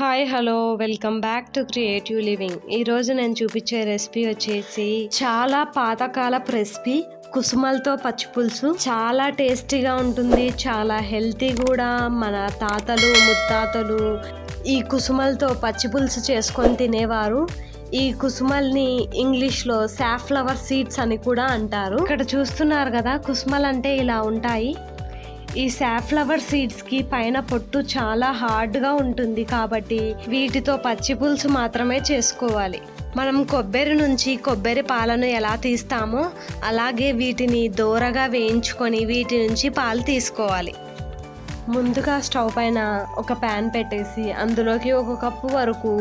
Hi hello welcome back to creative living ఈరోజు నేను చూపించే రెసిపీ వచ్చేసి చాలా పాతకాలపు రెసిపీ కుసుమలతో పచ్చిపులుసు చాలా టేస్టీగా ఉంటుంది చాలా హెల్తీ కూడా. మన తాతలు ముత్తాతలు ఈ కుసుమలతో పచ్చి పులుసు చేసుకొని తినేవారు. ఈ కుసుమల్ని ఇంగ్లీష్లో సాఫ్లవర్ సీడ్స్ అని కూడా అంటారు. ఇక్కడ చూస్తున్నారు కదా కుసుమలు అంటే ఇలా ఉంటాయి. ఈ సాఫ్లవర్ సీడ్స్కి పైన పొట్టు చాలా హార్డ్గా ఉంటుంది కాబట్టి వీటితో పచ్చి పులుసు మాత్రమే చేసుకోవాలి. మనం కొబ్బరి నుంచి కొబ్బరి పాలను ఎలా తీస్తామో అలాగే వీటిని దూరగా వేయించుకొని వీటి నుంచి పాలు తీసుకోవాలి. ముందుగా స్టవ్ పైన ఒక ప్యాన్ పెట్టేసి అందులోకి ఒక కప్పు వరకు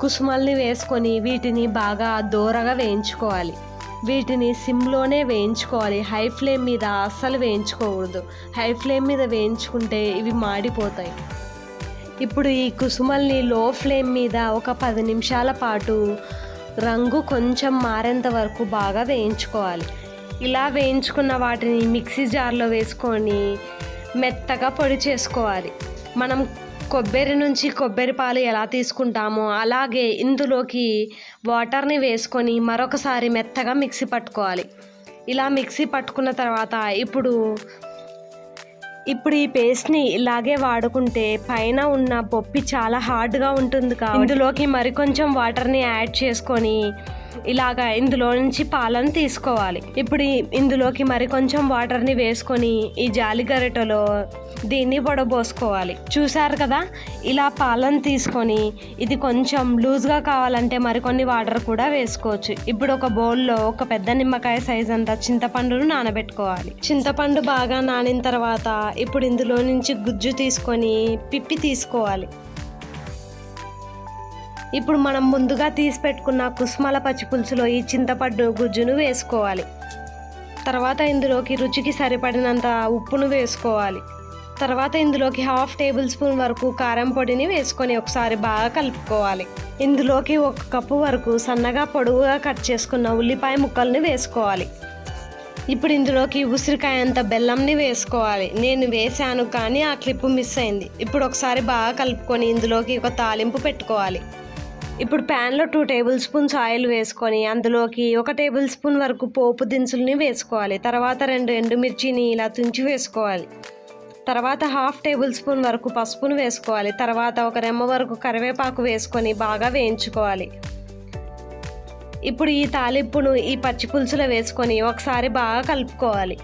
కుసుమల్ని వేసుకొని వీటిని బాగా దూరగా వేయించుకోవాలి. వీటిని సిమ్లోనే వేయించుకోవాలి. హై ఫ్లేమ్ మీద అస్సలు వేయించుకోకూడదు. హై ఫ్లేమ్ మీద వేయించుకుంటే ఇవి మాడిపోతాయి. ఇప్పుడు ఈ కుసుమల్ని లో ఫ్లేమ్ మీద ఒక పది నిమిషాల పాటు రంగు కొంచెం మారేంత వరకు బాగా వేయించుకోవాలి. ఇలా వేయించుకున్న వాటిని మిక్సీ జార్లో వేసుకొని మెత్తగా పొడి చేసుకోవాలి. మనం కొబ్బరి నుంచి కొబ్బరి పాలు ఎలా తీసుకుంటామో అలాగే ఇందులోకి వాటర్ని వేసుకొని మరొకసారి మెత్తగా మిక్సీ పట్టుకోవాలి. ఇలా మిక్సీ పట్టుకున్న తర్వాత ఇప్పుడు ఇప్పుడు ఈ పేస్ట్ని ఇలాగే వాడుకుంటే పైన ఉన్న పొప్పి చాలా హార్డ్గా ఉంటుంది కాబట్టి ఇందులోకి మరికొంచెం వాటర్ని యాడ్ చేసుకొని ఇలాగా ఇందులో నుంచి పాలను తీసుకోవాలి. ఇప్పుడు ఇందులోకి మరి కొంచెం వాటర్ని వేసుకొని ఈ జాలి గరిటెలో దీన్ని పొడబోసుకోవాలి చూసారు కదా? ఇలా పాలను తీసుకొని ఇది కొంచెం లూజ్గా కావాలంటే మరికొన్ని వాటర్ కూడా వేసుకోవచ్చు. ఇప్పుడు ఒక బౌల్లో ఒక పెద్ద నిమ్మకాయ సైజ్ అంతా చింతపండును నానబెట్టుకోవాలి. చింతపండు బాగా నానిన తర్వాత ఇప్పుడు ఇందులో నుంచి గుజ్జు తీసుకొని పిప్పి తీసుకోవాలి. ఇప్పుడు మనం ముందుగా తీసి పెట్టుకున్న కుస్మల పచ్చిపులుసులో ఈ చింతపండు గుజ్జును వేసుకోవాలి. తర్వాత ఇందులోకి రుచికి సరిపడినంత ఉప్పును వేసుకోవాలి. తర్వాత ఇందులోకి హాఫ్ టేబుల్ స్పూన్ వరకు కారం పొడిని వేసుకొని ఒకసారి బాగా కలుపుకోవాలి. ఇందులోకి ఒక కప్పు వరకు సన్నగా పొడవుగా కట్ చేసుకున్న ఉల్లిపాయ ముక్కల్ని వేసుకోవాలి. ఇప్పుడు ఇందులోకి ఉసిరికాయ అంత బెల్లంని వేసుకోవాలి. నేను వేసాను కానీ ఆ క్లిప్ మిస్ అయింది. ఇప్పుడు ఒకసారి బాగా కలుపుకొని ఇందులోకి ఒక తాలింపు పెట్టుకోవాలి. ఇప్పుడు ప్యాన్లో టూ టేబుల్ స్పూన్స్ ఆయిల్ వేసుకొని అందులోకి ఒక టేబుల్ స్పూన్ వరకు పోపు దినుసుల్ని వేసుకోవాలి. తర్వాత రెండు ఎండుమిర్చిని ఇలా తుంచి వేసుకోవాలి. తర్వాత హాఫ్ టేబుల్ స్పూన్ వరకు పసుపును వేసుకోవాలి. తర్వాత ఒక రెమ్మ వరకు కరివేపాకు వేసుకొని బాగా వేయించుకోవాలి. ఇప్పుడు ఈ తాలింపును ఈ పచ్చి పులుసులో వేసుకొని ఒకసారి బాగా కలుపుకోవాలి.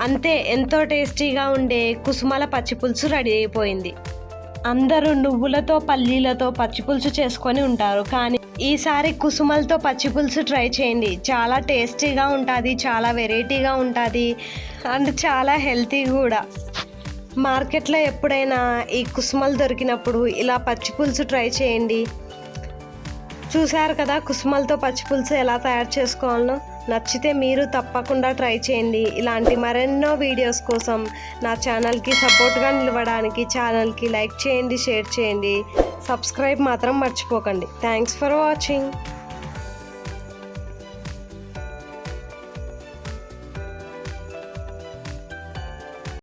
అంతే ఎంతో టేస్టీగా ఉండే కుసుమల పచ్చి పులుసు రెడీ అయిపోయింది. అందరూ నువ్వులతో పల్లీలతో పచ్చి పులుసు చేసుకొని ఉంటారు. కానీ ఈసారి కుసుమలతో పచ్చి పులుసు ట్రై చేయండి. చాలా టేస్టీగా ఉంటుంది చాలా వెరైటీగా ఉంటుంది అండ్ చాలా హెల్తీ కూడా. మార్కెట్లో ఎప్పుడైనా ఈ కుసుమలు దొరికినప్పుడు ఇలా పచ్చి పులుసు ట్రై చేయండి. చూశారు కదా కుసుమలతో పచ్చి పులుసు ఎలా తయారు చేసుకోవాలనో నచ్చితే మీరు తప్పకుండా ట్రై చేయండి. ఇలాంటి మరెన్నో వీడియోస్ కోసం నా ఛానల్కి సపోర్ట్గా నిలవడానికి ఛానల్కి లైక్ చేయండి షేర్ చేయండి. సబ్స్క్రైబ్ మాత్రం మర్చిపోకండి. Thanks for watching.